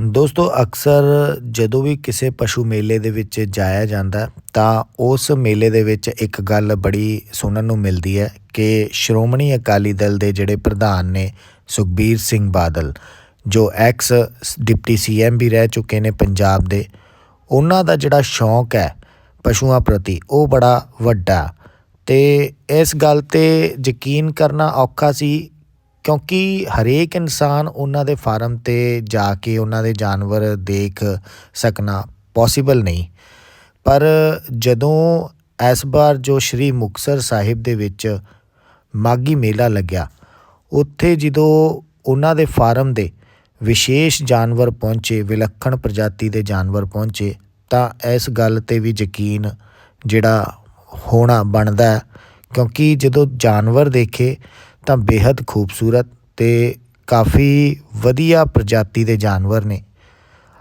ਦੋਸਤੋ, ਅਕਸਰ ਜਦੋਂ ਵੀ ਕਿਸੇ ਪਸ਼ੂ ਮੇਲੇ ਦੇ ਵਿੱਚ ਜਾਇਆ ਜਾਂਦਾ, ਤਾਂ ਉਸ ਮੇਲੇ ਦੇ ਵਿੱਚ ਇੱਕ ਗੱਲ ਬੜੀ ਸੁਣਨ ਨੂੰ ਮਿਲਦੀ ਹੈ ਕਿ ਸ਼੍ਰੋਮਣੀ ਅਕਾਲੀ ਦਲ ਦੇ ਜਿਹੜੇ ਪ੍ਰਧਾਨ ਨੇ, ਸੁਖਬੀਰ ਸਿੰਘ ਬਾਦਲ, ਜੋ ਐਕਸ ਡਿਪਟੀ ਸੀਐਮ ਵੀ ਰਹਿ ਚੁੱਕੇ ਨੇ ਪੰਜਾਬ ਦੇ, ਉਹਨਾਂ ਦਾ ਜਿਹੜਾ ਸ਼ੌਂਕ ਹੈ ਪਸ਼ੂਆਂ ਪ੍ਰਤੀ, ਉਹ ਬੜਾ ਵੱਡਾ। ਤੇ ਇਸ ਗੱਲ ਤੇ ਯਕੀਨ ਕਰਨਾ ਔਖਾ ਸੀ ਕਿਉਂਕਿ ਹਰੇਕ ਇਨਸਾਨ ਉਹਨਾਂ ਦੇ ਫਾਰਮ ਤੇ ਜਾ ਕੇ ਉਹਨਾਂ ਦੇ ਜਾਨਵਰ ਦੇਖ ਸਕਣਾ ਪੋਸੀਬਲ ਨਹੀਂ। ਪਰ ਜਦੋਂ ਇਸ ਵਾਰ ਜੋ ਸ਼੍ਰੀ ਮੁਕਤਸਰ ਸਾਹਿਬ ਦੇ ਵਿੱਚ ਮਾਗੀ ਮੇਲਾ ਲੱਗਿਆ, ਉੱਥੇ ਜਦੋਂ ਉਹਨਾਂ ਦੇ ਫਾਰਮ ਦੇ ਵਿਸ਼ੇਸ਼ ਜਾਨਵਰ ਪਹੁੰਚੇ, ਵਿਲੱਖਣ ਪ੍ਰਜਾਤੀ ਦੇ ਜਾਨਵਰ ਪਹੁੰਚੇ, ਤਾਂ ਇਸ ਗੱਲ ਤੇ ਵੀ ਯਕੀਨ ਜਿਹੜਾ ਹੋਣਾ ਬਣਦਾ ਕਿਉਂਕਿ ਜਦੋਂ ਜਾਨਵਰ ਦੇਖੇ ਤਾਂ ਬੇਹੱਦ ਖੂਬਸੂਰਤ ਅਤੇ ਕਾਫੀ ਵਧੀਆ ਪ੍ਰਜਾਤੀ ਦੇ ਜਾਨਵਰ ਨੇ।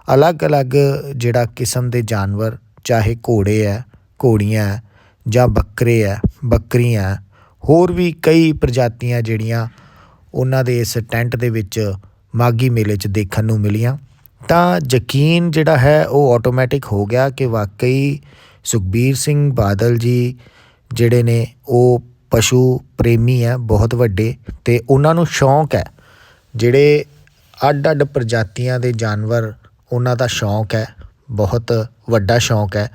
ਅਲੱਗ-ਅਲੱਗ ਜਿਹੜਾ ਕਿਸਮ ਦੇ ਜਾਨਵਰ ਚਾਹੇ ਘੋੜੇ ਹੈ ਘੋੜੀਆਂ ਹੈ ਜਾਂ ਬੱਕਰੇ ਹੈ ਬੱਕਰੀਆਂ ਹੈ, ਹੋਰ ਵੀ ਕਈ ਪ੍ਰਜਾਤੀਆਂ ਜਿਹੜੀਆਂ ਉਹਨਾਂ ਦੇ ਇਸ ਟੈਂਟ ਦੇ ਵਿੱਚ ਮਾਗੀ ਮੇਲੇ 'ਚ ਦੇਖਣ ਨੂੰ ਮਿਲੀਆਂ। ਤਾਂ ਯਕੀਨ ਜਿਹੜਾ ਹੈ ਉਹ ਆਟੋਮੈਟਿਕ ਹੋ ਗਿਆ ਕਿ ਵਾਕਈ ਸੁਖਬੀਰ ਸਿੰਘ ਬਾਦਲ ਜੀ ਜਿਹੜੇ ਨੇ ਉਹ ਪਸ਼ੂ ਪ੍ਰੇਮੀ ਹੈ, ਬਹੁਤ ਵੱਡੇ ਅਤੇ ਉਹਨਾਂ ਨੂੰ ਸ਼ੌਂਕ ਹੈ। ਜਿਹੜੇ ਅੱਡ-ਅੱਡ ਪ੍ਰਜਾਤੀਆਂ ਦੇ ਜਾਨਵਰ, ਉਹਨਾਂ ਦਾ ਸ਼ੌਂਕ ਹੈ, ਬਹੁਤ ਵੱਡਾ ਸ਼ੌਂਕ ਹੈ।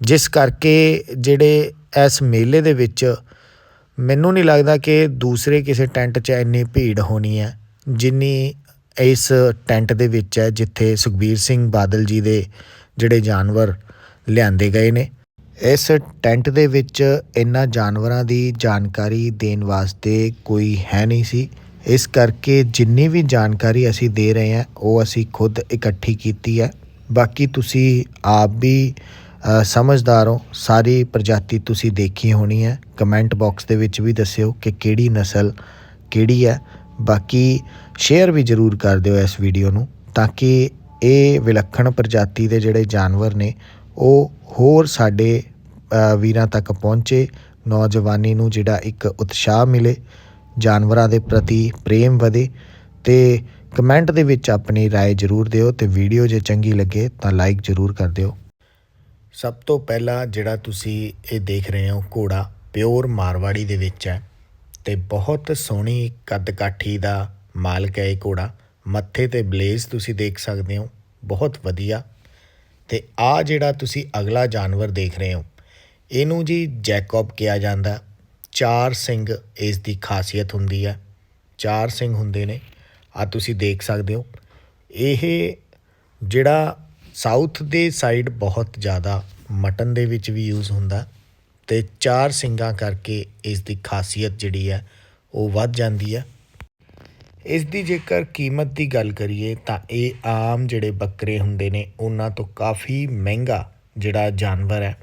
ਜਿਸ ਕਰਕੇ ਜਿਹੜੇ ਇਸ ਮੇਲੇ ਦੇ ਵਿੱਚ ਮੈਨੂੰ ਨਹੀਂ ਲੱਗਦਾ ਕਿ ਦੂਸਰੇ ਕਿਸੇ ਟੈਂਟ 'ਚ ਇੰਨੀ ਭੀੜ ਹੋਣੀ ਹੈ, ਜਿੰਨੀ ਇਸ ਟੈਂਟ ਦੇ ਵਿੱਚ ਹੈ, ਜਿੱਥੇ ਸੁਖਬੀਰ ਸਿੰਘ ਬਾਦਲ ਜੀ ਦੇ ਜਿਹੜੇ ਜਾਨਵਰ ਲਿਆਂਦੇ ਗਏ ਨੇ। ਇਸ ਟੈਂਟ ਦੇ ਵਿੱਚ ਇਹਨਾਂ ਜਾਨਵਰਾਂ ਦੀ ਜਾਣਕਾਰੀ ਦੇਣ ਵਾਸਤੇ ਕੋਈ ਹੈ ਨਹੀਂ ਸੀ। ਇਸ ਕਰਕੇ ਜਿੰਨੀ ਵੀ ਜਾਣਕਾਰੀ ਅਸੀਂ ਦੇ ਰਹੇ ਹਾਂ, ਉਹ ਅਸੀਂ ਖੁਦ ਇਕੱਠੀ ਕੀਤੀ ਹੈ। ਬਾਕੀ ਤੁਸੀਂ ਆਪ ਵੀ ਸਮਝਦਾਰ ਹੋ। ਸਾਰੀ ਪ੍ਰਜਾਤੀ ਤੁਸੀਂ ਦੇਖੀ ਹੋਣੀ ਹੈ। ਕਮੈਂਟ ਬਾਕਸ ਦੇ ਵਿੱਚ ਵੀ ਦੱਸਿਓ ਕਿ ਕਿਹੜੀ ਨਸਲ ਕਿਹੜੀ ਹੈ। ਬਾਕੀ ਸ਼ੇਅਰ ਵੀ ਜ਼ਰੂਰ ਕਰ ਦਿਓ ਇਸ ਵੀਡੀਓ ਨੂੰ ਤਾਂ ਕਿ ਇਹ ਵਿਲੱਖਣ ਪ੍ਰਜਾਤੀ ਦੇ ਜਿਹੜੇ ਜਾਨਵਰ ਨੇ, ਉਹ ਹੋਰ ਸਾਡੇ ਵੀਰਾਂ ਤੱਕ ਪਹੁੰਚੇ ਨੌਜਵਾਨੀ ਨੂੰ ਜਿਹੜਾ ਇੱਕ ਉਤਸ਼ਾਹ ਮਿਲੇ ਜਾਨਵਰਾਂ ਦੇ ਪ੍ਰਤੀ ਪ੍ਰੇਮ ਵਧੇ ਤੇ ਕਮੈਂਟ ਦੇ ਵਿੱਚ ਆਪਣੀ رائے ਜ਼ਰੂਰ ਦਿਓ ਤੇ ਵੀਡੀਓ ਜੇ ਚੰਗੀ ਲੱਗੇ ਤਾਂ ਲਾਈਕ ਜ਼ਰੂਰ ਕਰ ਦਿਓ ਸਭ ਤੋਂ ਪਹਿਲਾਂ ਜਿਹੜਾ ਤੁਸੀਂ ਇਹ ਦੇਖ ਰਹੇ ਹੋ ਘੋੜਾ ਪਿਓਰ ਮਾਰਵਾੜੀ ਦੇ ਵਿੱਚ ਹੈ ਤੇ ਬਹੁਤ ਸੋਹਣੀ ਕੱਦ ਕਾਠੀ ਦਾ ਮਾਲਕ ਹੈ ਇਹ ਘੋੜਾ ਮੱਥੇ ਤੇ ਬਲੇਜ਼ ਤੁਸੀਂ ਦੇਖ ਸਕਦੇ ਹੋ ਬਹੁਤ ਵਧੀਆ ਤੇ ਆ ਜਿਹੜਾ ਤੁਸੀਂ ਅਗਲਾ ਜਾਨਵਰ ਦੇਖ ਰਹੇ ਹੋ ਇਹਨੂੰ ਜੀ ਜੈਕੋਬ ਕਿਹਾ ਜਾਂਦਾ। ਚਾਰ ਸਿੰਘ ਇਸ ਦੀ ਖਾਸੀਅਤ ਹੁੰਦੀ ਹੈ। ਚਾਰ ਸਿੰਘ ਹੁੰਦੇ ਨੇ। ਆ ਤੁਸੀਂ ਦੇਖ ਸਕਦੇ ਹੋ। ਇਹ ਜਿਹੜਾ ਸਾਊਥ ਦੇ ਸਾਈਡ ਬਹੁਤ ਜ਼ਿਆਦਾ ਮਟਨ ਦੇ ਵਿੱਚ ਵੀ ਯੂਜ਼ ਹੁੰਦਾ ਤੇ ਚਾਰ ਸਿੰਘਾਂ ਕਰਕੇ ਇਸ ਦੀ ਖਾਸੀਅਤ ਜਿਹੜੀ ਹੈ, ਉਹ ਵੱਧ ਜਾਂਦੀ ਹੈ। ਇਸ ਦੀ ਜੇਕਰ ਕੀਮਤ ਦੀ ਗੱਲ ਕਰੀਏ, ਤਾਂ ਇਹ ਆਮ ਜਿਹੜੇ ਬੱਕਰੇ ਹੁੰਦੇ ਨੇ, ਉਹਨਾਂ ਤੋਂ ਕਾਫੀ ਮਹਿੰਗਾ ਜਿਹੜਾ ਜਾਨਵਰ ਹੈ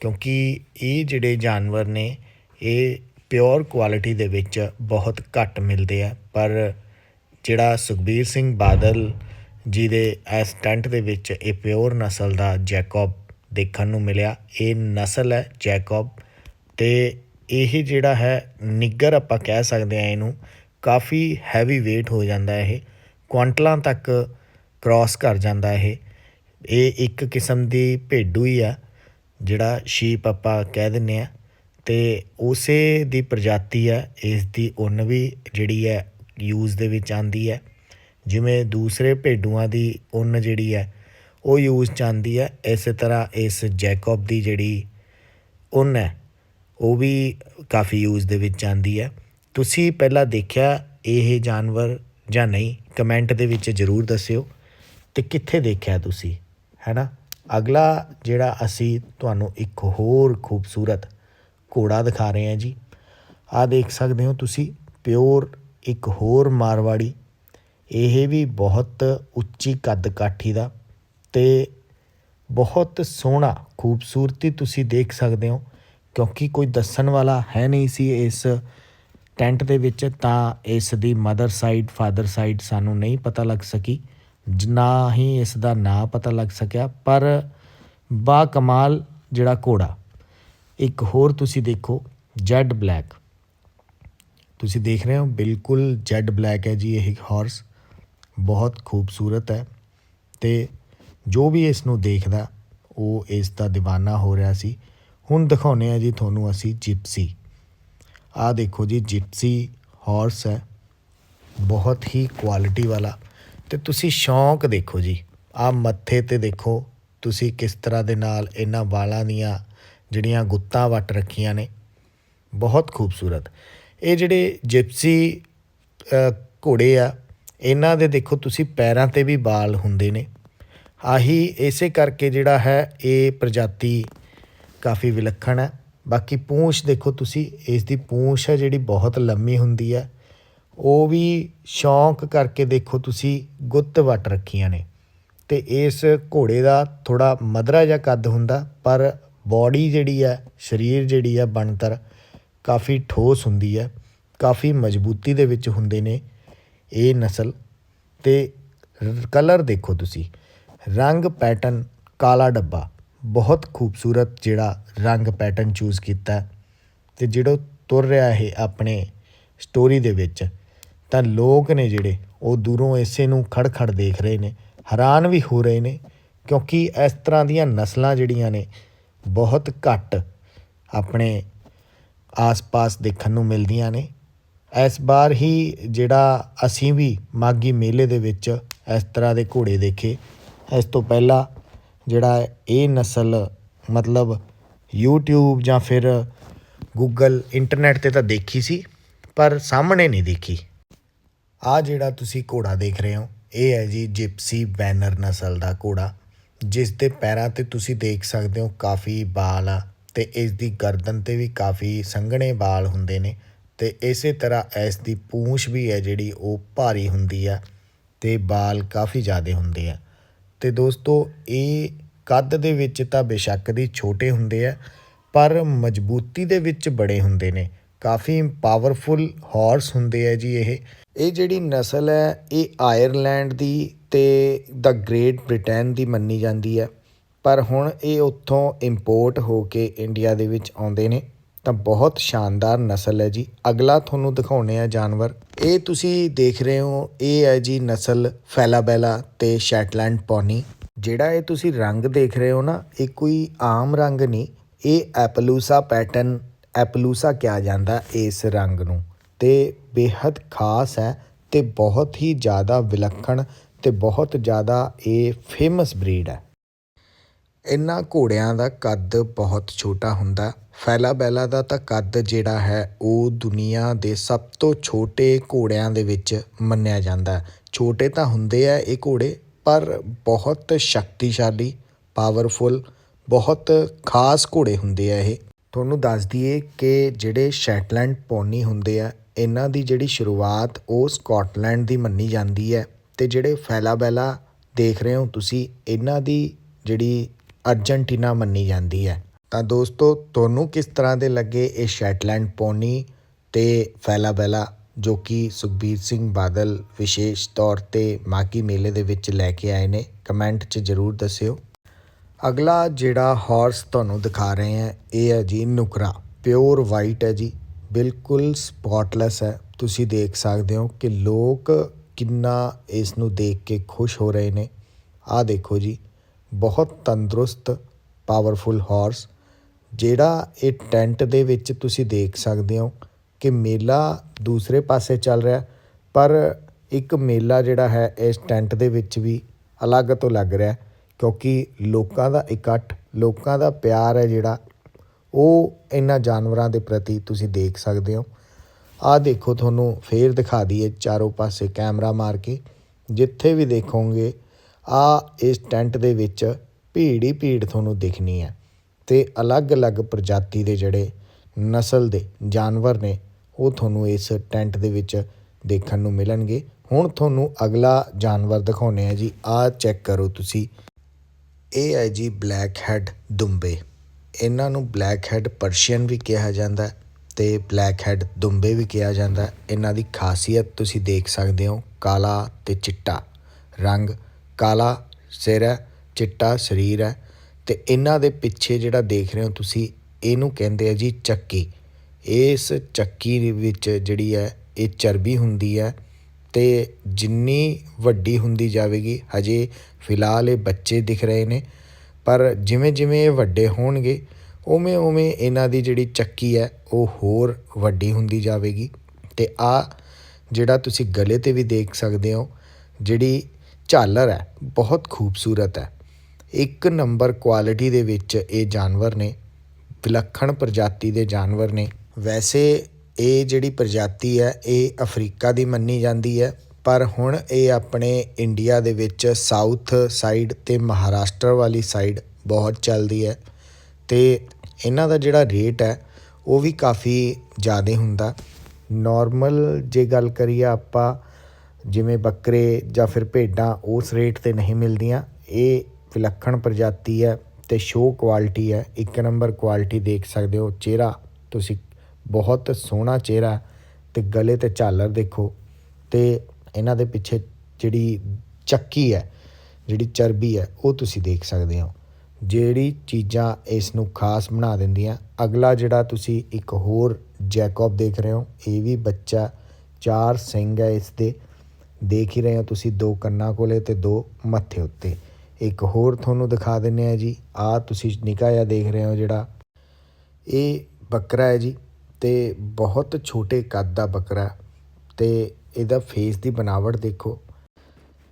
ਕਿਉਂਕਿ ਇਹ ਜਿਹੜੇ ਜਾਨਵਰ ਨੇ, ਇਹ ਪਿਓਰ ਕੁਆਲਿਟੀ ਦੇ ਵਿੱਚ ਬਹੁਤ ਘੱਟ ਮਿਲਦੇ ਆ। ਪਰ ਜਿਹੜਾ ਸੁਖਬੀਰ ਸਿੰਘ ਬਾਦਲ ਜੀ ਦੇ ਇਸ ਟੈਂਟ ਦੇ ਵਿੱਚ ਇਹ ਪਿਓਰ ਨਸਲ ਦਾ ਜੈਕੋਬ ਦੇਖਣ ਨੂੰ ਮਿਲਿਆ। ਇਹ ਨਸਲ ਹੈ ਜੈਕੋਬ ਤੇ ਇਹ ਜਿਹੜਾ ਹੈ ਨਿੱਗਰ ਆਪਾਂ ਕਹਿ ਸਕਦੇ ਆ ਇਹਨੂੰ, ਕਾਫੀ ਹੈਵੀ weight ਹੋ ਜਾਂਦਾ ਇਹ। ਕੁਆਂਟਲਾਂ ਤੱਕ ਕ੍ਰਾਸ ਕਰ ਜਾਂਦਾ ਇਹ। ਇਹ ਇੱਕ ਕਿਸਮ ਦੀ ਭੇਡੂ ਹੀ ਆ। ਜਿਹੜਾ ਸ਼ੀਪ ਆਪਾਂ ਕਹਿ ਦਿੰਦੇ ਹਾਂ ਅਤੇ ਉਸੇ ਦੀ ਪ੍ਰਜਾਤੀ ਹੈ ਇਸ ਦੀ ਉੱਨ ਵੀ ਜਿਹੜੀ ਹੈ ਯੂਜ਼ ਦੇ ਵਿੱਚ ਆਉਂਦੀ ਹੈ। ਜਿਵੇਂ ਦੂਸਰੇ ਭੇਡੂਆਂ ਦੀ ਉੱਨ ਜਿਹੜੀ ਹੈ, ਉਹ ਯੂਜ਼ ਚ ਆਉਂਦੀ ਹੈ। ਇਸੇ ਤਰ੍ਹਾਂ ਇਸ ਜੈਕੋਬ ਦੀ ਜਿਹੜੀ ਉੱਨ ਹੈ, ਉਹ ਵੀ ਕਾਫੀ ਯੂਜ਼ ਦੇ ਵਿੱਚ ਆਉਂਦੀ ਹੈ। ਤੁਸੀਂ ਪਹਿਲਾਂ ਦੇਖਿਆ ਇਹ ਜਾਨਵਰ ਜਾਂ ਨਹੀਂ ਕਮੈਂਟ ਦੇ ਵਿੱਚ ਜ਼ਰੂਰ ਦੱਸਿਓ ਅਤੇ ਕਿੱਥੇ ਦੇਖਿਆ ਤੁਸੀਂ, ਹੈ ਨਾ? ਅਗਲਾ ਜਿਹੜਾ ਅਸੀਂ ਤੁਹਾਨੂੰ ਇੱਕ ਹੋਰ ਖੂਬਸੂਰਤ ਘੋੜਾ ਦਿਖਾ ਰਹੇ ਹਾਂ ਜੀ। ਆਹ ਦੇਖ ਸਕਦੇ ਹੋ ਤੁਸੀਂ, ਪਿਓਰ ਇੱਕ ਹੋਰ ਮਾਰਵਾੜੀ। ਇਹ ਵੀ ਬਹੁਤ ਉੱਚੀ ਕੱਦ ਕਾਠੀ ਦਾ ਤੇ ਬਹੁਤ ਸੋਹਣਾ, ਖੂਬਸੂਰਤੀ ਤੁਸੀਂ ਦੇਖ ਸਕਦੇ ਹੋ, ਕਿਉਂਕਿ ਕੋਈ ਦੱਸਣ ਵਾਲਾ ਹੈ ਨਹੀਂ ਸੀ ਇਸ ਟੈਂਟ ਦੇ ਵਿੱਚ, ਤਾਂ ਇਸ ਦੀ ਮਦਰ ਸਾਈਡ, ਫਾਦਰ ਸਾਈਡ ਸਾਨੂੰ ਨਹੀਂ ਪਤਾ ਲੱਗ ਸਕੀ। ਨਾ ਹੀ ਇਸ ਦਾ ਨਾਂ ਪਤਾ ਲੱਗ ਸਕਿਆ, ਪਰ ਬਾ ਕਮਾਲ ਜਿਹੜਾ ਘੋੜਾ। ਇੱਕ ਹੋਰ ਤੁਸੀਂ ਦੇਖੋ, ਜੈਡ ਬਲੈਕ। ਤੁਸੀਂ ਦੇਖ ਰਹੇ ਹੋ, ਬਿਲਕੁਲ ਜੈਡ ਬਲੈਕ ਹੈ ਜੀ ਇਹ ਹਾਰਸ। ਬਹੁਤ ਖੂਬਸੂਰਤ ਹੈ ਤੇ ਜੋ ਵੀ ਇਸ ਨੂੰ ਦੇਖਦਾ, ਉਹ ਇਸ ਦਾ دیਵਾਨਾ ਹੋ ਰਿਹਾ ਸੀ। ਹੁਣ ਦਿਖਾਉਂਦੇ ਆ ਜੀ ਤੁਹਾਨੂੰ ਅਸੀਂ ਜਿਪਸੀ। ਆਹ ਦੇਖੋ ਜੀ, ਜਿਪਸੀ ਹਾਰਸ ਹੈ। ਬਹੁਤ ਹੀ ਕੁਆਲਿਟੀ ਵਾਲਾ। ਤੇ ਤੁਸੀਂ ਸ਼ੌਂਕ ਦੇਖੋ ਜੀ। ਆਹ ਮੱਥੇ ਤੇ ਦੇਖੋ, ਤੁਸੀਂ ਕਿਸ ਤਰ੍ਹਾਂ ਦੇ ਨਾਲ ਇਹਨਾਂ ਵਾਲਾਂ ਦੀਆਂ ਜਿਹੜੀਆਂ ਗੁੱਤਾਂ ਵੱਟ ਰੱਖੀਆਂ ਨੇ। ਬਹੁਤ ਖੂਬਸੂਰਤ। ਇਹ ਜਿਹੜੇ ਜਿਪਸੀ ਘੋੜੇ ਆ, ਇਹਨਾਂ ਦੇ ਦੇਖੋ ਤੁਸੀਂ ਪੈਰਾਂ ਤੇ ਵੀ ਵਾਲ ਹੁੰਦੇ ਨੇ। ਆਹੀ ਇਸੇ ਕਰਕੇ ਜਿਹੜਾ ਹੈ, ਇਹ ਪ੍ਰਜਾਤੀ ਕਾਫੀ ਵਿਲੱਖਣ ਹੈ। ਬਾਕੀ ਪੂੰਛ ਦੇਖੋ ਤੁਸੀਂ, ਇਸ ਦੀ ਪੂੰਛ ਹੈ ਜਿਹੜੀ ਬਹੁਤ ਲੰਮੀ ਹੁੰਦੀ ਹੈ। ਉਹ ਵੀ ਸ਼ੌਂਕ ਕਰਕੇ ਦੇਖੋ ਤੁਸੀਂ ਗੁੱਤ ਵੱਟ ਰੱਖੀਆਂ ਨੇ। ਅਤੇ ਇਸ ਘੋੜੇ ਦਾ ਥੋੜ੍ਹਾ ਮਧਰਾ ਜਿਹਾ ਕੱਦ ਹੁੰਦਾ, ਪਰ ਬੋਡੀ ਜਿਹੜੀ ਹੈ ਸਰੀਰ ਜਿਹੜੀ ਹੈ ਬਣਤਰ ਕਾਫੀ ਠੋਸ ਹੁੰਦੀ ਹੈ ਕਾਫੀ ਮਜ਼ਬੂਤੀ ਦੇ ਵਿੱਚ ਹੁੰਦੇ ਨੇ ਇਹ ਨਸਲ। ਅਤੇ ਕਲਰ ਦੇਖੋ ਤੁਸੀਂ, ਰੰਗ ਪੈਟਰਨ ਕਾਲਾ ਡੱਬਾ, ਬਹੁਤ ਖੂਬਸੂਰਤ ਜਿਹੜਾ ਰੰਗ ਪੈਟਰਨ ਚੂਜ਼ ਕੀਤਾ। ਅਤੇ ਜਿਹੜਾ ਤੁਰ ਰਿਹਾ ਇਹ ਆਪਣੇ ਸਟੋਰੀ ਦੇ ਵਿੱਚ ਤਾਂ ਲੋਕ ਨੇ ਜਿਹੜੇ, ਉਹ ਦੂਰੋਂ ਇਸੇ ਨੂੰ ਖੜ-ਖੜ ਦੇਖ ਰਹੇ ਨੇ, ਹੈਰਾਨ ਵੀ ਹੋ ਰਹੇ ਨੇ, ਕਿਉਂਕਿ ਇਸ ਤਰ੍ਹਾਂ ਦੀਆਂ ਨਸਲਾਂ ਜਿਹੜੀਆਂ ਨੇ, ਬਹੁਤ ਘੱਟ ਆਪਣੇ ਆਸ-ਪਾਸ ਦੇਖਣ ਨੂੰ ਮਿਲਦੀਆਂ ਨੇ। ਇਸ ਵਾਰ ਹੀ ਜਿਹੜਾ ਅਸੀਂ ਵੀ ਮਾਗੀ ਮੇਲੇ ਦੇ ਵਿੱਚ ਇਸ ਤਰ੍ਹਾਂ ਦੇ ਘੋੜੇ ਦੇਖੇ। ਇਸ ਤੋਂ ਪਹਿਲਾਂ ਜਿਹੜਾ ਇਹ ਨਸਲ, ਮਤਲਬ YouTube ਜਾਂ ਫਿਰ Google ਇੰਟਰਨੈਟ ਤੇ ਤਾਂ ਦੇਖੀ ਸੀ, ਪਰ ਸਾਹਮਣੇ ਨਹੀਂ ਦੇਖੀ। ਆ ਜਿਹੜਾ ਤੁਸੀਂ ਘੋੜਾ ਦੇਖ ਰਹੇ ਹੋ, ਇਹ ਹੈ ਜੀ ਜਿਪਸੀ ਬੈਨਰ ਨਸਲ ਦਾ ਘੋੜਾ, ਜਿਸ ਦੇ ਪੈਰਾਂ ਤੇ ਤੁਸੀਂ ਦੇਖ ਸਕਦੇ ਹੋ ਕਾਫੀ ਬਾਲ ਆ ਤੇ ਇਸ ਦੀ ਗਰਦਨ ਤੇ ਵੀ ਕਾਫੀ ਸੰਘਣੇ ਬਾਲ ਹੁੰਦੇ ਨੇ ਤੇ ਇਸੇ ਤਰ੍ਹਾਂ ਇਸ ਦੀ ਪੂੰਛ ਵੀ ਹੈ ਜਿਹੜੀ ਉਹ ਭਾਰੀ ਹੁੰਦੀ ਆ ਤੇ ਬਾਲ ਕਾਫੀ ਜ਼ਿਆਦੇ ਹੁੰਦੇ ਆ। ਤੇ ਦੋਸਤੋ, ਇਹ ਕੱਦ ਦੇ ਵਿੱਚ ਤਾਂ ਬੇਸ਼ੱਕ ਦੀ ਛੋਟੇ ਹੁੰਦੇ ਆ, ਪਰ ਮਜ਼ਬੂਤੀ ਦੇ ਵਿੱਚ ਬੜੇ ਹੁੰਦੇ ਨੇ। ਕਾਫੀ ਪਾਵਰਫੁਲ ਹਾਰਸ ਹੁੰਦੇ ਆ ਜੀ ਇਹ। ਇਹ ਜਿਹੜੀ ਨਸਲ ਹੈ, ਇਹ ਆਇਰਲੈਂਡ ਦੀ ਤੇ ਦਾ ਗ੍ਰੇਟ ਬ੍ਰਿਟੇਨ ਦੀ ਮੰਨੀ ਜਾਂਦੀ ਹੈ। ਪਰ ਹੁਣ ਇਹ ਉੱਥੋਂ ਇੰਪੋਰਟ ਹੋ ਕੇ ਇੰਡੀਆ ਦੇ ਵਿੱਚ ਆਉਂਦੇ ਨੇ। ਤਾਂ ਬਹੁਤ ਸ਼ਾਨਦਾਰ ਨਸਲ ਹੈ ਜੀ। ਅਗਲਾ ਤੁਹਾਨੂੰ ਦਿਖਾਉਣੇ ਆ ਜਾਨਵਰ। ਇਹ ਤੁਸੀਂ ਦੇਖ ਰਹੇ ਹੋ, ਇਹ ਹੈ ਜੀ ਨਸਲ ਫੈਲਾਬੈਲਾ ਤੇ ਸ਼ੈਟਲੈਂਡ ਪੌਨੀ ਜਿਹੜਾ ਇਹ ਤੁਸੀਂ ਰੰਗ ਦੇਖ ਰਹੇ ਹੋ ਨਾ, ਇਹ ਕੋਈ ਆਮ ਰੰਗ ਨਹੀਂ। ਇਹ ਐਪਲੂਸਾ ਪੈਟਰਨ ਐਪਲੂਸਾ ਕਿਹਾ ਜਾਂਦਾ ਇਸ ਰੰਗ ਨੂੰ। ਅਤੇ ਬੇਹੱਦ ਖਾਸ ਹੈ ਅਤੇ ਬਹੁਤ ਹੀ ਜ਼ਿਆਦਾ ਵਿਲੱਖਣ ਅਤੇ ਬਹੁਤ ਜ਼ਿਆਦਾ ਇਹ ਫੇਮਸ ਬਰੀਡ ਹੈ। ਇਹਨਾਂ ਘੋੜਿਆਂ ਦਾ ਕੱਦ ਬਹੁਤ ਛੋਟਾ ਹੁੰਦਾ। ਫੈਲਾ ਬੈਲਾ ਦਾ ਤਾਂ ਕੱਦ ਜਿਹੜਾ ਹੈ, ਉਹ ਦੁਨੀਆ ਦੇ ਸਭ ਤੋਂ ਛੋਟੇ ਘੋੜਿਆਂ ਦੇ ਵਿੱਚ ਮੰਨਿਆ ਜਾਂਦਾ ਛੋਟੇ ਤਾਂ ਹੁੰਦੇ ਆ ਇਹ ਘੋੜੇ, ਪਰ ਬਹੁਤ ਸ਼ਕਤੀਸ਼ਾਲੀ ਪਾਵਰਫੁਲ ਬਹੁਤ ਖਾਸ ਘੋੜੇ ਹੁੰਦੇ ਆ ਇਹ। ਤੁਹਾਨੂੰ ਦੱਸ ਦਈਏ ਕਿ ਜਿਹੜੇ ਸ਼ੈਟਲੈਂਡ ਪੌਨੀ ਹੁੰਦੇ ਆ, ਇਹਨਾਂ ਦੀ ਜਿਹੜੀ ਸ਼ੁਰੂਆਤ ਉਹ ਸਕਾਟਲੈਂਡ ਦੀ ਮੰਨੀ ਜਾਂਦੀ ਹੈ ਅਤੇ ਜਿਹੜੇ ਫੈਲਾਬੈਲਾ ਦੇਖ ਰਹੇ ਹੋ ਤੁਸੀਂ, ਇਹਨਾਂ ਦੀ ਜਿਹੜੀ ਅਰਜਨਟੀਨਾ ਮੰਨੀ ਜਾਂਦੀ ਹੈ। ਤਾਂ ਦੋਸਤੋ, ਤੁਹਾਨੂੰ ਕਿਸ ਤਰ੍ਹਾਂ ਦੇ ਲੱਗੇ ਇਹ ਸ਼ੈਟਲੈਂਡ ਪੌਨੀ ਅਤੇ ਫੈਲਾਬੈਲਾ, ਜੋ ਕਿ ਸੁਖਬੀਰ ਸਿੰਘ ਬਾਦਲ ਵਿਸ਼ੇਸ਼ ਤੌਰ ਤੇ ਮਾਘੀ ਮੇਲੇ ਦੇ ਵਿੱਚ ਲੈ ਕੇ ਆਏ ਨੇ? ਕਮੈਂਟ 'ਚ ਜ਼ਰੂਰ ਦੱਸਿਓ। ਅਗਲਾ ਜਿਹੜਾ ਹਾਰਸ ਤੁਹਾਨੂੰ ਦਿਖਾ ਰਹੇ ਹਾਂ, ਇਹ ਹੈ ਜੀ ਨੁਕਰਾ। ਪਿਓਰ ਵਾਈਟ ਹੈ ਜੀ, ਬਿਲਕੁਲ ਸਪੌਟਲੈਸ ਹੈ। ਤੁਸੀਂ ਦੇਖ ਸਕਦੇ ਹੋ ਕਿ ਲੋਕ ਕਿੰਨਾ ਇਸ ਨੂੰ ਦੇਖ ਕੇ ਖੁਸ਼ ਹੋ ਰਹੇ ਨੇ। ਆਹ ਦੇਖੋ ਜੀ, ਬਹੁਤ ਤੰਦਰੁਸਤ ਪਾਵਰਫੁਲ ਹਾਰਸ ਜਿਹੜਾ ਇਹ ਟੈਂਟ ਦੇ ਵਿੱਚ ਤੁਸੀਂ ਦੇਖ ਸਕਦੇ ਹੋ ਕਿ ਮੇਲਾ ਦੂਸਰੇ ਪਾਸੇ ਚੱਲ ਰਿਹਾ, ਪਰ ਇੱਕ ਮੇਲਾ ਜਿਹੜਾ ਹੈ ਇਸ ਟੈਂਟ ਦੇ ਵਿੱਚ ਵੀ ਅਲੱਗ ਤੋਂ ਲੱਗ ਰਿਹਾ। ਕਿਉਂਕਿ ਲੋਕਾਂ ਦਾ ਇਕੱਠ, ਲੋਕਾਂ ਦਾ ਪਿਆਰ ਹੈ ਜਿਹੜਾ, ਉਹ ਇਹਨਾਂ ਜਾਨਵਰਾਂ ਦੇ ਪ੍ਰਤੀ ਤੁਸੀਂ ਦੇਖ ਸਕਦੇ ਹੋ। ਆਹ ਦੇਖੋ ਤੁਹਾਨੂੰ ਫੇਰ ਦਿਖਾ ਦਈਏ ਚਾਰੋਂ ਪਾਸੇ ਕੈਮਰਾ ਮਾਰ ਕੇ। ਜਿੱਥੇ ਵੀ ਦੇਖੋਗੇ ਆ ਇਸ ਟੈਂਟ ਦੇ ਵਿੱਚ ਭੀੜ ਹੀ ਭੀੜ ਤੁਹਾਨੂੰ ਦਿਖਣੀ ਹੈ। ਤੇ ਅਲੱਗ-ਅਲੱਗ ਪ੍ਰਜਾਤੀ ਦੇ ਜਿਹੜੇ ਨਸਲ ਦੇ ਜਾਨਵਰ ਨੇ, ਉਹ ਤੁਹਾਨੂੰ ਇਸ ਟੈਂਟ ਦੇ ਵਿੱਚ ਦੇਖਣ ਨੂੰ ਮਿਲਣਗੇ। ਹੁਣ ਤੁਹਾਨੂੰ ਅਗਲਾ ਜਾਨਵਰ ਦਿਖਾਉਨੇ ਆ ਜੀ। ਆਹ ਚੈੱਕ ਕਰੋ ਤੁਸੀਂ। ਇਹ ਹੈ ਜੀ ਬਲੈਕ ਹੈਡ ਦੁੰਬੇ। ਇਹਨਾਂ ਨੂੰ ਬਲੈਕ ਹੈਡ ਪਰਸ਼ੀਅਨ ਵੀ ਕਿਹਾ ਜਾਂਦਾ ਅਤੇ ਬਲੈਕ ਹੈਡ ਦੁੰਬੇ ਵੀ ਕਿਹਾ ਜਾਂਦਾ ਇਹਨਾਂ ਦੀ ਖਾਸੀਅਤ ਤੁਸੀਂ ਦੇਖ ਸਕਦੇ ਹੋ, ਕਾਲਾ ਅਤੇ ਚਿੱਟਾ। ਰੰਗ ਕਾਲਾ ਸਿਰ ਹੈ, ਚਿੱਟਾ ਸਰੀਰ ਹੈ। ਅਤੇ ਇਹਨਾਂ ਦੇ ਪਿੱਛੇ ਜਿਹੜਾ ਦੇਖ ਰਹੇ ਹੋ ਤੁਸੀਂ, ਇਹਨੂੰ ਕਹਿੰਦੇ ਆ ਜੀ ਚੱਕੀ। ਇਸ ਚੱਕੀ ਦੇ ਵਿੱਚ ਜਿਹੜੀ ਹੈ, ਇਹ ਚਰਬੀ ਹੁੰਦੀ ਹੈ ਤੇ ਜਿੰਨੀ ਵੱਡੀ ਹੁੰਦੀ ਜਾਵੇਗੀ, ਹਜੇ ਫਿਲਹਾਲ ਇਹ ਬੱਚੇ ਦਿਖ ਰਹੇ ਨੇ। ਪਰ ਜਿਵੇਂ ਜਿਵੇਂ ਇਹ ਵੱਡੇ ਹੋਣਗੇ, ਉਵੇਂ ਉਵੇਂ ਇਹਨਾਂ ਦੀ ਜਿਹੜੀ ਚੱਕੀ ਹੈ, ਉਹ ਹੋਰ ਵੱਡੀ ਹੁੰਦੀ ਜਾਵੇਗੀ। ਅਤੇ ਆਹ ਜਿਹੜਾ ਤੁਸੀਂ ਗਲੇ ਤੇ ਵੀ ਦੇਖ ਸਕਦੇ ਹੋ, ਜਿਹੜੀ ਝਾਲਰ ਹੈ, ਬਹੁਤ ਖੂਬਸੂਰਤ ਹੈ। ਇੱਕ ਨੰਬਰ ਕੁਆਲਿਟੀ ਦੇ ਵਿੱਚ ਇਹ ਜਾਨਵਰ ਨੇ, ਵਿਲੱਖਣ ਪ੍ਰਜਾਤੀ ਦੇ ਜਾਨਵਰ ਨੇ। ਵੈਸੇ ਇਹ ਜਿਹੜੀ ਪ੍ਰਜਾਤੀ ਹੈ, ਇਹ ਅਫਰੀਕਾ ਦੀ ਮੰਨੀ ਜਾਂਦੀ ਹੈ। ਪਰ ਹੁਣ ਇਹ ਆਪਣੇ ਇੰਡੀਆ ਦੇ ਵਿੱਚ ਸਾਊਥ ਸਾਈਡ ਤੇ ਮਹਾਰਾਸ਼ਟਰ ਵਾਲੀ ਸਾਈਡ ਬਹੁਤ ਚੱਲਦੀ ਹੈ ਤੇ ਇਹਨਾਂ ਦਾ ਜਿਹੜਾ ਰੇਟ ਹੈ, ਉਹ ਵੀ ਕਾਫੀ ਜ਼ਿਆਦਾ ਹੁੰਦਾ। ਨਾਰਮਲ ਜੇ ਗੱਲ ਕਰੀਏ ਆਪਾਂ, ਜਿਵੇਂ ਬੱਕਰੇ ਜਾਂ ਫਿਰ ਭੇਡਾਂ, ਉਸ ਰੇਟ ਤੇ ਨਹੀਂ ਮਿਲਦੀਆਂ। ਇਹ ਵਿਲੱਖਣ ਪ੍ਰਜਾਤੀ ਹੈ ਤੇ ਸ਼ੋ ਕੁਆਲਿਟੀ ਹੈ। ਇੱਕ ਨੰਬਰ ਕੁਆਲਿਟੀ ਦੇਖ ਸਕਦੇ ਹੋ। ਚਿਹਰਾ ਤੁਸੀਂ ਬਹੁਤ ਸੋਹਣਾ ਚਿਹਰਾ ਤੇ ਗਲੇ ਤੇ ਝਾਲਰ ਦੇਖੋ ਤੇ ਇਹਨਾਂ ਦੇ ਪਿੱਛੇ ਜਿਹੜੀ ਚੱਕੀ ਹੈ, ਜਿਹੜੀ ਚਰਬੀ ਹੈ, ਉਹ ਤੁਸੀਂ ਦੇਖ ਸਕਦੇ ਹੋ। ਜਿਹੜੀ ਚੀਜ਼ਾਂ ਇਸ ਨੂੰ ਖਾਸ ਬਣਾ ਦਿੰਦੀਆਂ। ਅਗਲਾ ਜਿਹੜਾ ਤੁਸੀਂ ਇੱਕ ਹੋਰ ਜੈਕੋਬ ਦੇਖ ਰਹੇ ਹੋ, ਇਹ ਵੀ ਬੱਚਾ ਚਾਰ ਸਿੰਘ ਹੈ ਇਸ ਦੇ। ਦੇਖ ਹੀ ਰਹੇ ਹੋ ਤੁਸੀਂ ਦੋ ਕੰਨਾਂ ਕੋਲੇ ਤੇ ਦੋ ਮੱਥੇ ਉੱਤੇ। ਇੱਕ ਹੋਰ ਤੁਹਾਨੂੰ ਦਿਖਾ ਦਿੰਨੇ ਆ ਜੀ। ਆ ਤੁਸੀਂ ਨਿੱਕਾ ਜਿਹਾ ਦੇਖ ਰਹੇ ਹੋ ਜਿਹੜਾ। ਇਹ ਬੱਕਰਾ ਹੈ ਜੀ। ਅਤੇ ਬਹੁਤ ਛੋਟੇ ਕੱਦ ਦਾ ਬੱਕਰਾ ਅਤੇ ਇਹਦਾ ਫੇਸ ਦੀ ਬਣਾਵਟ ਦੇਖੋ।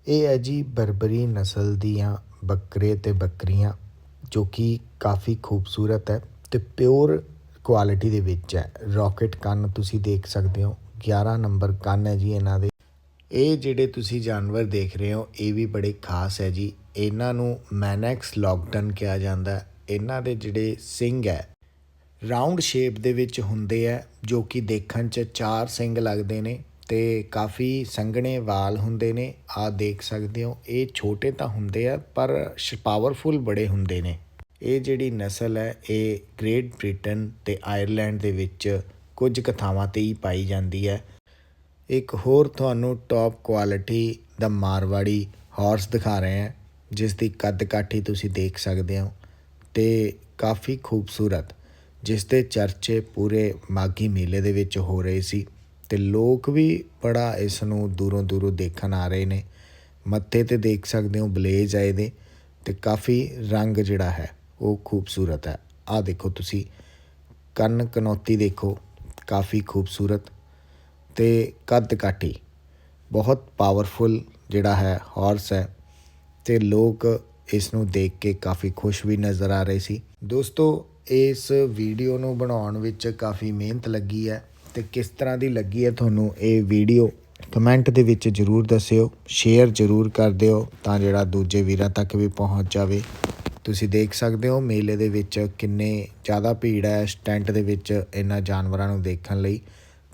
ਇਹ ਹੈ ਜੀ ਬਰਬਰੀ ਨਸਲ ਦੀਆਂ ਬੱਕਰੇ ਅਤੇ ਬੱਕਰੀਆਂ, ਜੋ ਕਿ ਕਾਫੀ ਖੂਬਸੂਰਤ ਹੈ ਅਤੇ ਪਿਓਰ ਕੁਆਲਿਟੀ ਦੇ ਵਿੱਚ ਹੈ। ਰਾਕਟ ਕੰਨ ਤੁਸੀਂ ਦੇਖ ਸਕਦੇ ਹੋ 11 ਨੰਬਰ ਕੰਨ ਹੈ ਜੀ ਇਹਨਾਂ ਦੇ। ਇਹ ਜਿਹੜੇ ਤੁਸੀਂ ਜਾਨਵਰ ਦੇਖ ਰਹੇ ਹੋ, ਇਹ ਵੀ ਬੜੇ ਖਾਸ ਹੈ ਜੀ। ਇਹਨਾਂ ਨੂੰ ਮੈਨੈਕਸ ਲੌਕਡਨ ਕਿਹਾ ਜਾਂਦਾ ਇਹਨਾਂ ਦੇ ਜਿਹੜੇ ਸਿੰਘ ਹੈ ਰਾਉਂਡ ਸ਼ੇਪ ਦੇ ਵਿੱਚ ਹੁੰਦੇ ਆ, ਜੋ ਕਿ ਦੇਖਣ 'ਚ ਚਾਰ ਸਿੰਘ ਲੱਗਦੇ ਨੇ ਤੇ ਕਾਫੀ ਸੰਘਣੇ ਵਾਲ ਹੁੰਦੇ ਨੇ। ਆ ਦੇਖ ਸਕਦੇ ਹੋ, ਇਹ ਛੋਟੇ ਤਾਂ ਹੁੰਦੇ ਆ, ਪਰ ਪਾਵਰਫੁਲ ਬੜੇ ਹੁੰਦੇ ਨੇ। ਇਹ ਜਿਹੜੀ ਨਸਲ ਹੈ, ਇਹ ਗ੍ਰੇਟ ਬ੍ਰਿਟਨ ਤੇ ਆਇਰਲੈਂਡ ਦੇ ਵਿੱਚ ਕੁਝ ਕਥਾਵਾਂ ਤੇ ਹੀ ਪਾਈ ਜਾਂਦੀ ਹੈ। ਇੱਕ ਹੋਰ ਤੁਹਾਨੂੰ ਟੌਪ ਕੁਆਲਿਟੀ ਦਾ ਮਾਰਵਾੜੀ ਹਾਰਸ ਦਿਖਾ ਰਹੇ ਹਾਂ, ਜਿਸ ਦੀ ਕੱਦ ਕਾਠੀ ਤੁਸੀਂ ਦੇਖ ਸਕਦੇ ਹੋ ਤੇ ਕਾਫੀ ਖੂਬਸੂਰਤ। ਜਿਸ ਦੇ ਚਰਚੇ ਪੂਰੇ ਮਾਘੀ ਮੇਲੇ ਦੇ ਵਿੱਚ ਹੋ ਰਹੇ ਸੀ ਤੇ ਲੋਕ ਵੀ ਬੜਾ ਇਸ ਨੂੰ ਦੂਰੋਂ ਦੂਰੋਂ ਦੇਖਣ ਆ ਰਹੇ ਨੇ। ਮੱਥੇ ਤੇ ਦੇਖ ਸਕਦੇ ਹੋ ਬਲੇਜ ਆ ਇਹਦੇ ਤੇ ਕਾਫੀ ਰੰਗ ਜਿਹੜਾ ਹੈ, ਉਹ ਖੂਬਸੂਰਤ ਹੈ। ਆ ਦੇਖੋ ਤੁਸੀਂ, ਕੰਨ ਕਨੌਤੀ ਦੇਖੋ, ਕਾਫੀ ਖੂਬਸੂਰਤ ਤੇ ਕੱਦ ਕਾਠੀ, ਬਹੁਤ ਪਾਵਰਫੁਲ ਜਿਹੜਾ ਹੈ ਹਾਰਸ ਹੈ ਤੇ ਲੋਕ ਇਸ ਨੂੰ ਦੇਖ ਕੇ ਕਾਫੀ ਖੁਸ਼ ਵੀ ਨਜ਼ਰ ਆ ਰਹੇ ਸੀ। ਦੋਸਤੋ ਇਸ ਵੀਡੀਓ ਨੂੰ ਬਣਾਉਣ ਵਿੱਚ ਕਾਫੀ ਮਿਹਨਤ ਲੱਗੀ ਹੈ ਤੇ ਕਿਸ ਤਰ੍ਹਾਂ ਦੀ ਲੱਗੀ ਹੈ ਤੁਹਾਨੂੰ ਇਹ ਵੀਡੀਓ ਕਮੈਂਟ ਦੇ ਵਿੱਚ ਜਰੂਰ ਦੱਸਿਓ ਸ਼ੇਅਰ ਜਰੂਰ ਕਰ ਦਿਓ ਤਾਂ ਜਿਹੜਾ ਦੂਜੇ ਵੀਰਾਂ ਤੱਕ ਵੀ ਪਹੁੰਚ ਜਾਵੇ। ਤੁਸੀਂ ਦੇਖ ਸਕਦੇ ਹੋ ਮੇਲੇ ਦੇ ਵਿੱਚ ਕਿੰਨੇ ਜ਼ਿਆਦਾ ਭੀੜ ਹੈ ਇਸ ਟੈਂਟ ਦੇ ਵਿੱਚ ਇਹਨਾਂ ਜਾਨਵਰਾਂ ਨੂੰ ਦੇਖਣ ਲਈ।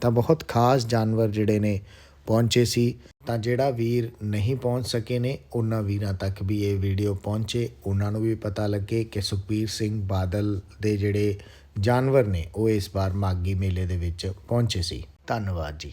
ਤਾਂ ਬਹੁਤ ਖਾਸ ਜਾਨਵਰ ਜਿਹੜੇ ਨੇ ਪਹੁੰਚੇ ਸੀ, ਤਾਂ ਜਿਹੜਾ ਵੀਰ ਨਹੀਂ ਪਹੁੰਚ ਸਕੇ ਨੇ, ਉਹਨਾਂ ਵੀਰਾਂ ਤੱਕ ਵੀ ਇਹ ਵੀਡੀਓ ਪਹੁੰਚੇ। ਉਹਨਾਂ ਨੂੰ ਵੀ ਪਤਾ ਲੱਗੇ ਕਿ ਸੁਖਬੀਰ ਸਿੰਘ ਬਾਦਲ ਦੇ ਜਿਹੜੇ ਜਾਨਵਰ ਨੇ, ਉਹ ਇਸ ਵਾਰ ਮਾਗੀ ਮੇਲੇ ਦੇ ਵਿੱਚ ਪਹੁੰਚੇ ਸੀ। ਧੰਨਵਾਦ ਜੀ।